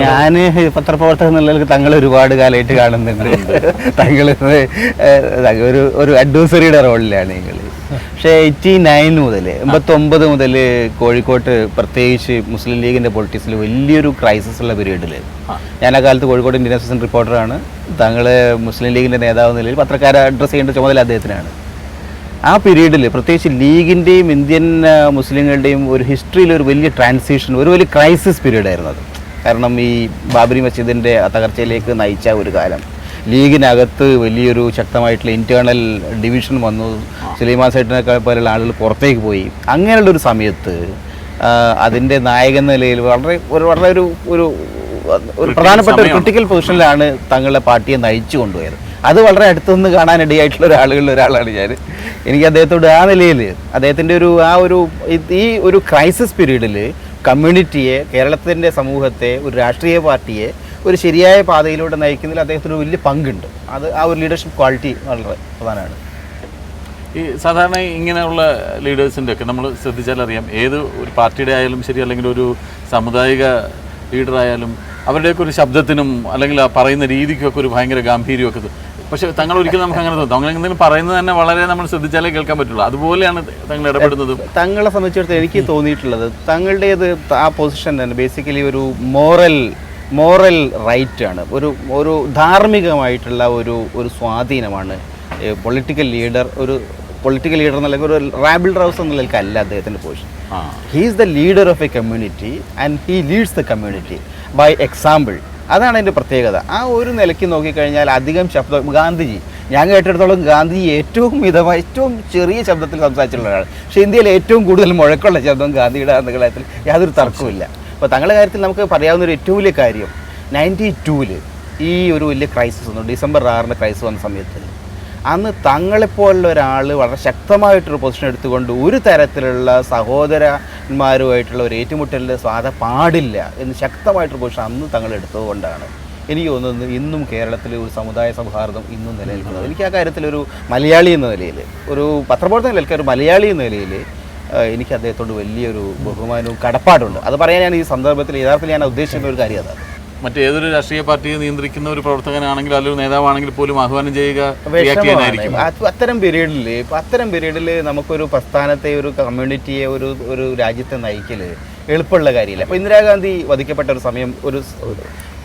ഞാൻ പത്രപ്രവർത്തകൻ എന്നുള്ളവർക്ക് തങ്ങൾ ഒരുപാട് കാലമായിട്ട് കാണുന്നുണ്ട്. തങ്ങൾ ഒരു ഒരു അഡ്വൈസറിയുടെ റോളിലാണ് നിങ്ങൾ പക്ഷേ എയ്റ്റി നയൻ മുതൽ എൺപത്തൊമ്പത് മുതൽ കോഴിക്കോട്ട് പ്രത്യേകിച്ച് മുസ്ലിം ലീഗിന്റെ പൊളിറ്റിക്സിൽ വലിയൊരു ക്രൈസിസ് ഉള്ള പീരീഡിൽ ഞാൻ ആ കാലത്ത് കോഴിക്കോട് ഇന്ത്യൻ അസോസിയേഷൻ റിപ്പോർട്ടറാണ് താങ്കൾ മുസ്ലിം ലീഗിന്റെ നേതാവ് എന്ന നിലയിൽ പത്രക്കാരെ അഡ്രസ്സ് ചെയ്യേണ്ട ചുമതല അദ്ദേഹത്തിനാണ്. ആ പീരീഡിൽ പ്രത്യേകിച്ച് ലീഗിന്റെയും ഇന്ത്യൻ മുസ്ലിങ്ങളുടെയും ഒരു ഹിസ്റ്ററിയിൽ ഒരു വലിയ ട്രാൻസിഷൻ ഒരു വലിയ ക്രൈസിസ് പീരീഡായിരുന്നു അത്. കാരണം ഈ ബാബരി മസ്ജിദിന്റെ തകർച്ചയിലേക്ക് നയിച്ച ഒരു കാലം. ലീഗിനകത്ത് വലിയൊരു ശക്തമായിട്ടുള്ള ഇന്റേർണൽ ഡിവിഷൻ വന്നു. സുലൈമാൻ സൈറ്റിനൊക്കെ പോലുള്ള ആളുകൾ പുറത്തേക്ക് പോയി. അങ്ങനെയുള്ള ഒരു സമയത്ത് അതിന്റെ നായകൻ നിലയിൽ വളരെ ഒരു വളരെ ഒരു ഒരു ഒരു പ്രധാനപ്പെട്ട ഒരു ക്രിട്ടിക്കൽ പൊസിഷനിലാണ് തങ്ങളുടെ പാർട്ടിയെ നയിച്ചു കൊണ്ടുപോയത്. അത് വളരെ അടുത്തുനിന്ന് കാണാനിടയായിട്ടുള്ള ഒരാളുകളിൽ ഒരാളാണ് ഞാൻ എനിക്ക് അദ്ദേഹത്തോട് ആ നിലയിൽ അദ്ദേഹത്തിന്റെ ഒരു ആ ഒരു ഈ ഒരു ക്രൈസിസ് പീരീഡിൽ കമ്മ്യൂണിറ്റിയെ കേരളത്തിന്റെ സമൂഹത്തെ ഒരു രാഷ്ട്രീയ പാർട്ടിയെ ഒരു ശരിയായ പാതയിലൂടെ നയിക്കുന്നതിൽ അദ്ദേഹത്തിന് വലിയ പങ്കുണ്ട്. അത് ആ ഒരു ലീഡർഷിപ്പ് ക്വാളിറ്റി വളരെ പ്രധാനമാണ്. ഈ സാധാരണ ഇങ്ങനെയുള്ള ലീഡേഴ്സിന്റെ ഒക്കെ നമ്മൾ ശ്രദ്ധിച്ചാൽ അറിയാം ഏത് ഒരു പാർട്ടിയുടെ ആയാലും ശരി അല്ലെങ്കിൽ ഒരു സാമുദായിക ലീഡറായാലും അവരുടെയൊക്കെ ഒരു ശബ്ദത്തിനും അല്ലെങ്കിൽ ആ പറയുന്ന രീതിക്കൊക്കെ ഒരു ഭയങ്കര ഗാംഭീര്യമൊക്കെ പക്ഷെ തങ്ങൾ ഒരിക്കലും നമുക്ക് അങ്ങനെ തോന്നും. അങ്ങനെ എന്തെങ്കിലും പറയുന്നത് തന്നെ വളരെ നമ്മൾ ശ്രദ്ധിച്ചാലേ കേൾക്കാൻ പറ്റുള്ളൂ. അതുപോലെയാണ് തങ്ങൾ ഇടപെടുന്നത്. തങ്ങളെ സംബന്ധിച്ചിടത്തോളം എനിക്ക് തോന്നിയിട്ടുള്ളത് തങ്ങളുടേത് ആ പൊസിഷൻ തന്നെ ബേസിക്കലി ഒരു മോറൽ മോറൽ റൈറ്റ് ആണ്. ഒരു ഒരു ധാർമ്മികമായിട്ടുള്ള ഒരു ഒരു സ്വാധീനമാണ്. പൊളിറ്റിക്കൽ ലീഡർ ഒരു പൊളിറ്റിക്കൽ ലീഡർ എന്നുള്ള ഒരു റാബിൾ റൗസ് എന്നുള്ളതിൽ അല്ല അദ്ദേഹത്തിന്റെ position he is the leader of a community and he leads the community by example അതാണ് അതിന്റെ പ്രത്യേകത. ആ ഒരു നിലയ്ക്ക് നോക്കിക്കഴിഞ്ഞാൽ അധികം ശബ്ദം ഗാന്ധിജി. ഞാൻ കേട്ടിടത്തോളം ഗാന്ധിജി ഏറ്റവും മിതമായ ഏറ്റവും ചെറിയ ശബ്ദത്തിൽ സംസാരിച്ചിട്ടുള്ള ഒരാൾ പക്ഷേ ഇന്ത്യയിൽ ഏറ്റവും കൂടുതൽ മുഴക്കമുള്ള ശബ്ദം ഗാന്ധിയുടെ എന്ന കാര്യത്തിൽ യാതൊരു തർക്കമില്ല അപ്പോൾ തങ്ങളുടെ കാര്യത്തിൽ നമുക്ക് പറയാവുന്ന ഒരു ഏറ്റവും വലിയ കാര്യം നയന്റി ടൂവിൽ ഈ ഒരു വലിയ ക്രൈസിസ് വന്നു ഡിസംബർ ആറിന്റെ ക്രൈസിസ് വന്ന സമയത്ത്. അന്ന് തങ്ങളെപ്പോലുള്ള ഒരാൾ വളരെ ശക്തമായിട്ടൊരു പൊസിഷൻ എടുത്തുകൊണ്ട് ഒരു തരത്തിലുള്ള സഹോദരന്മാരുമായിട്ടുള്ള ഒരു ഏറ്റുമുട്ടലിന്റെ സ്വാധ പാടില്ല എന്ന് ശക്തമായിട്ടൊരു പൊസിഷൻ അന്ന് തങ്ങൾ എടുത്തതുകൊണ്ടാണ്. എനിക്ക് തോന്നുന്നത് ഇന്നും കേരളത്തിൽ ഒരു സമുദായ സൗഹാർദ്ദം ഇന്നും നിലനിൽക്കുന്നത്. എനിക്ക് ആ കാര്യത്തിൽ ഒരു മലയാളി എന്ന നിലയിൽ ഒരു പത്രപ്രവർത്തന നിലയ്ക്ക് ഒരു മലയാളി എന്ന നിലയിൽ എനിക്ക് അദ്ദേഹത്തോട് വലിയൊരു ബഹുമാനവും കടപ്പാടുണ്ട് അത് പറയാൻ ഞാൻ ഈ സന്ദർഭത്തിൽ യഥാർത്ഥത്തിൽ ഞാൻ ഉദ്ദേശിക്കുന്ന ഒരു കാര്യം അതാണ് മറ്റേതൊരു രാഷ്ട്രീയ പാർട്ടിയെ നിയന്ത്രിക്കുന്ന ഒരു പ്രവർത്തകനാണെങ്കിലും അല്ലെങ്കിൽ നേതാവാണെങ്കിലും നേതാവാണെങ്കിൽ പോലും ആഹ്വാനം ചെയ്യുക അത്തരം പീരീഡിൽ അത്തരം പീരീഡിൽ നമുക്കൊരു പ്രസ്ഥാനത്തെ ഒരു കമ്മ്യൂണിറ്റിയെ ഒരു ഒരു രാജ്യത്തെ നയിക്കൽ എളുപ്പമുള്ള കാര്യമില്ല? അപ്പോൾ ഇന്ദിരാഗാന്ധി വധിക്കപ്പെട്ട ഒരു സമയം ഒരു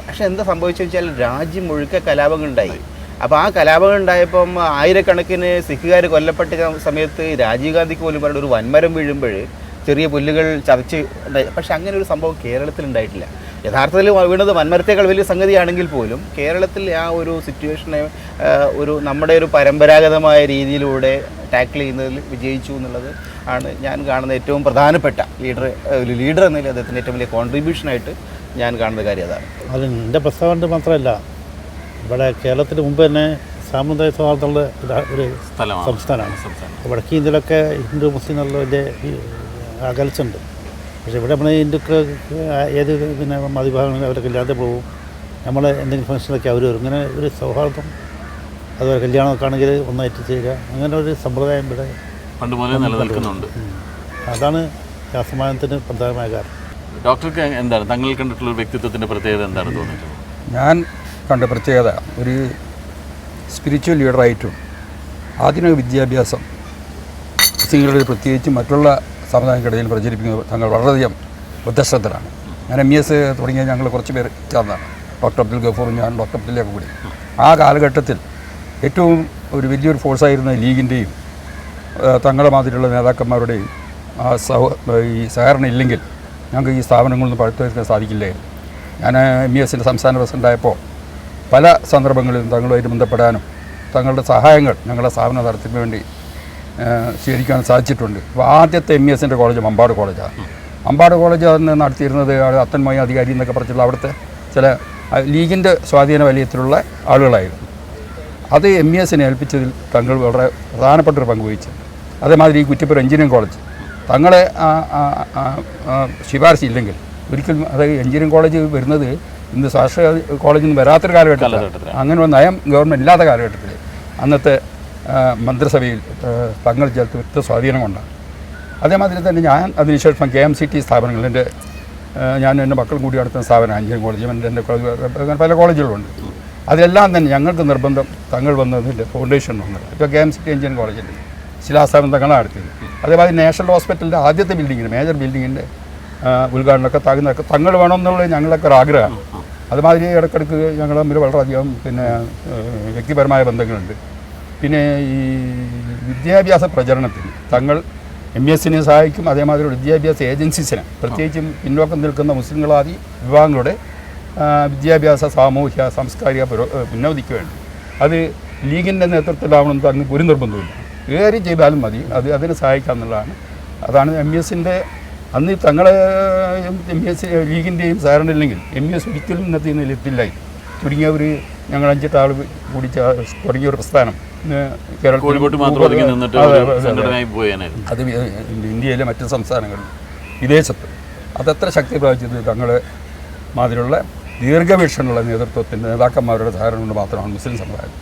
പക്ഷെ എന്താ സംഭവിച്ചു വെച്ചാൽ രാജ്യം മുഴുക്ക കലാപങ്ങൾ ഉണ്ടായി അപ്പോൾ ആ കലാപങ്ങൾ ഉണ്ടായപ്പം ആയിരക്കണക്കിന് സിഖുകാർ കൊല്ലപ്പെട്ട സമയത്ത് രാജീവ് ഗാന്ധിക്ക് പോലും പറഞ്ഞ ഒരു വൻമരം വീഴുമ്പോൾ ചെറിയ പുല്ലുകൾ ചതച്ച് ഉണ്ടായി. പക്ഷെ അങ്ങനെ ഒരു സംഭവം കേരളത്തിൽ ഉണ്ടായിട്ടില്ല. യഥാർത്ഥത്തിൽ വീണത് വൻമരത്തേക്കാൾ വലിയ സംഗതിയാണെങ്കിൽ പോലും കേരളത്തിൽ ആ ഒരു സിറ്റുവേഷനെ ഒരു നമ്മുടെ ഒരു പരമ്പരാഗതമായ രീതിയിലൂടെ ടാക്കിൾ ചെയ്യുന്നതിൽ വിജയിച്ചു എന്നുള്ളത് ആണ് ഞാൻ കാണുന്ന ഏറ്റവും പ്രധാനപ്പെട്ട ലീഡർ ഒരു ലീഡർ എന്നതിൽ അദ്ദേഹത്തിന്റെ ഏറ്റവും വലിയ കോൺട്രിബ്യൂഷനായിട്ട് ഞാൻ കാണുന്ന കാര്യം അതാണ്. അത് എന്റെ പ്രസ്താവന മാത്രമല്ല ഇവിടെ കേരളത്തിന് മുമ്പ് തന്നെ സാമുദായിക സൗഹാർദ്ദമുള്ള ഒരു- സംസ്ഥാനമാണ്. സംസ്ഥാനം. വടക്കേ ഇന്ത്യയിലൊക്കെ ഹിന്ദു മുസ്ലിം എന്നുള്ള വലിയ അകൽച്ചുണ്ട് പക്ഷേ ഇവിടെ നമ്മൾ ഹിന്ദുക്കൾ ഏത് പിന്നെ മതവിഭാഗങ്ങളിൽ അവരെ കല്യാണത്തിൽ പോകും. നമ്മൾ എന്തെങ്കിലും ഫംഗ്ഷനൊക്കെ അവർ വരും. ഇങ്ങനെ ഒരു സൗഹാർദ്ദം അതുപോലെ കല്യാണമൊക്കെ ആണെങ്കിൽ ഒന്നായിട്ട് ചെയ്യുക. അങ്ങനെ ഒരു സമ്പ്രദായം ഇവിടെ പണ്ട് മുതലേ നിലനിൽക്കുന്നുണ്ട്. അതാണ് രാസമാനത്തിന് പ്രധാനമായ കാരണം. ഡോക്ടർക്ക് എന്താണ്? തങ്ങൾ കണ്ടിട്ടുള്ള ഒരു വ്യക്തിത്വത്തിന്റെ പ്രത്യേകത എന്താണ് തോന്നിയിട്ടുള്ളത്? ഞാൻ കണ്ട പ്രത്യേകത ഒരു സ്പിരിച്വൽ ലീഡറായിട്ടും ആധുനിക വിദ്യാഭ്യാസം സ്ത്രീകളുടെ പ്രത്യേകിച്ച് മറ്റുള്ള സമുദായങ്ങൾക്കിടയിൽ പ്രചരിപ്പിക്കുന്നത് തങ്ങൾ വളരെയധികം ബുദ്ധശ്രദ്ധരാണ് ഞാൻ എം എസ് തുടങ്ങിയ ഞങ്ങൾ കുറച്ച് പേർ ചേർന്നതാണ് ഡോക്ടർ അബ്ദുൽ ഗഫൂറും ഞാൻ ഡോക്ടർ അബ്ദുല്ലയൊക്കെ കൂടി. ആ കാലഘട്ടത്തിൽ ഏറ്റവും ഒരു വലിയൊരു ഫോഴ്സായിരുന്ന ലീഗിന്റെയും തങ്ങളുടെ മാതിരിയുള്ള നേതാക്കന്മാരുടെയും ആ സഹ ഈ സഹകരണം ഇല്ലെങ്കിൽ ഞങ്ങൾക്ക് ഈ സ്ഥാപനങ്ങളൊന്നും പഴുത്തുവരുത്താൻ സാധിക്കില്ലായിരുന്നു. ഞാൻ എം ഇ എസിന്റെ സംസ്ഥാന പ്രസിഡന്റായപ്പോൾ പല സന്ദർഭങ്ങളിലും തങ്ങളുമായിട്ട് ബന്ധപ്പെടാനും തങ്ങളുടെ സഹായങ്ങൾ ഞങ്ങളുടെ സ്ഥാപന തലത്തിന് വേണ്ടി സ്വീകരിക്കാൻ സാധിച്ചിട്ടുണ്ട്. അപ്പോൾ ആദ്യത്തെ എം ഇ എസിന്റെ കോളേജ് അമ്പാട് കോളേജാണ് അമ്പാട് കോളേജ് അന്ന് നടത്തിയിരുന്നത് അത്തന്മയ അധികാരി എന്നൊക്കെ പറഞ്ഞിട്ടുള്ള അവിടുത്തെ ചില ലീഗിന്റെ സ്വാധീന വലയത്തിലുള്ള ആളുകളായിരുന്നു. അത് എം ഇ എസിനെ ഏൽപ്പിച്ചതിൽ തങ്ങൾ വളരെ പ്രധാനപ്പെട്ട ഒരു പങ്ക് വഹിച്ചു. അതേമാതിരി ഈ കുറ്റിപ്പുറം എഞ്ചിനീയറിംഗ് കോളേജ്. തങ്ങളെ ശുപാർശ ഇല്ലെങ്കിൽ ഒരിക്കലും അത് എഞ്ചിനീയറിംഗ് കോളേജ് വരുന്നത് ഇന്ന് സാക്ഷര കോളേജിൽ നിന്ന് വരാത്തൊരു കാലഘട്ടത്തിൽ കാലഘട്ടത്തിലാണ്. അങ്ങനെ ഒരു നയം ഗവൺമെന്റ് ഇല്ലാത്ത കാലഘട്ടത്തിൽ അന്നത്തെ മന്ത്രിസഭയിൽ തങ്ങൾ ചെലുത്ത സ്വാധീനം കൊണ്ടാണ് അതേമാതിരി തന്നെ ഞാൻ അതിനുശേഷം കെ എം സി ടി സ്ഥാപനങ്ങൾ എന്റെ ഞാൻ എന്റെ മക്കളും കൂടി നടത്തുന്ന സ്ഥാപനം അഞ്ചിനും കോളേജ് എന്റെ എന്റെ അങ്ങനെ പല കോളേജുകളുണ്ട്. അതെല്ലാം തന്നെ ഞങ്ങൾക്ക് നിർബന്ധം തങ്ങൾ വന്നതിന്റെ ഫൗണ്ടേഷൻ വന്നത്. ഇപ്പോൾ K M C T engine കോളേജിൽ ശിലാസ്ഥാപനം തങ്ങളാണ് നടത്തിയത്. അതേമാതിരി നാഷണൽ ഹോസ്പിറ്റലിന്റെ ആദ്യത്തെ ബിൽഡിങ്ങിന് മേജർ ബിൽഡിങ്ങിന്റെ ഉദ്ഘാടനമൊക്കെ തകുന്നതൊക്കെ തങ്ങൾ വേണമെന്നുള്ളത് ഞങ്ങളൊക്കെ ഒരു ആഗ്രഹമാണ്. അതുമാതിരി ഇടയ്ക്കിടയ്ക്ക് ഞങ്ങൾ തമ്മിൽ വളരെയധികം പിന്നെ വ്യക്തിപരമായ ബന്ധങ്ങളുണ്ട്. പിന്നെ ഈ വിദ്യാഭ്യാസ പ്രചരണത്തിന് തങ്ങൾ എം എസ് സിനെ സഹായിക്കും അതേമാതിരി വിദ്യാഭ്യാസ ഏജൻസീസിനെ പ്രത്യേകിച്ചും പിന്നോക്കം നിൽക്കുന്ന മുസ്ലിങ്ങളാദി വിഭാഗങ്ങളുടെ വിദ്യാഭ്യാസ സാമൂഹ്യ സാംസ്കാരിക പുരോ- ഏഹ് വേണ്ടി. അത് ലീഗിന്റെ നേതൃത്വത്തിലാവണമെന്ന് തങ്ങൾക്ക് ഒരു നിർബന്ധമില്ല ഏറെ ചെയ്താലും മതി. അത് അതിനെ സഹായിക്കുക എന്നുള്ളതാണ്. അതാണ് എം എസിന്റെ അന്ന് തങ്ങളെ എം എസ് ലീഗിന്റെയും സഹകരണം ഇല്ലെങ്കിൽ എം എസ് ഒരിക്കലും ഇന്നത്തെ നിലത്തില്ലായി ചുരുങ്ങിയ ഒരു ഞങ്ങൾ അഞ്ചെട്ട് ആൾ കൂടി തുടങ്ങിയ ഒരു പ്രസ്ഥാനം. ഇന്ന് കേരളത്തിൽ അതെ, ഇന്ത്യയിലെ മറ്റ് സംസ്ഥാനങ്ങളിൽ വിദേശത്ത് അതെത്ര ശക്തി പ്രാപിച്ചത് തങ്ങളെ മാതിരിയുള്ള ദീർഘവീക്ഷണമുള്ള നേതൃത്വത്തിന്റെ നേതാക്കന്മാരുടെ സഹകരണം കൊണ്ട് മാത്രമാണ് മുസ്ലിം സമുദായം.